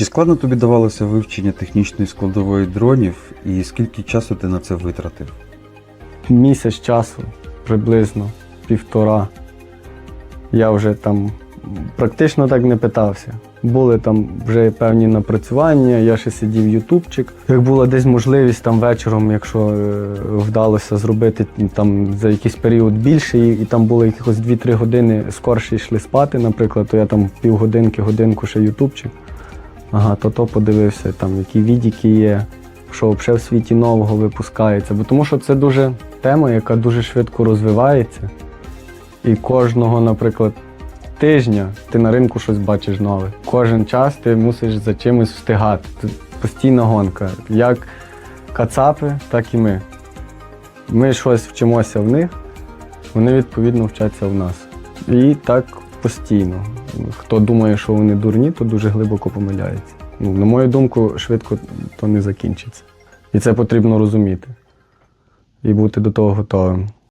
Чи складно тобі давалося вивчення технічної складової дронів і скільки часу ти на це витратив? Місяць часу, приблизно півтора. Я вже там практично так не питався. Були там вже певні напрацювання, я ще сидів ютубчик. Як була десь можливість там вечором, якщо е, вдалося зробити там за якийсь період більше, і, і там було якихось 2-3 години скорше йшли спати, наприклад, то я там півгодинки, годинку ще ютубчик. Ага, то то подивився, там які відіки є, що взагалі в світі нового випускається. Бо тому що це дуже тема, яка дуже швидко розвивається. І кожного, наприклад, тижня ти на ринку щось бачиш нове. Кожен час ти мусиш за чимось встигати. Тут постійна гонка. Як кацапи, так і ми. Ми щось вчимося в них, вони відповідно вчаться в нас. І так постійно. Хто думає, що вони дурні, то дуже глибоко помиляється. Ну, на мою думку, швидко то не закінчиться. І це потрібно розуміти. І бути до того готовим.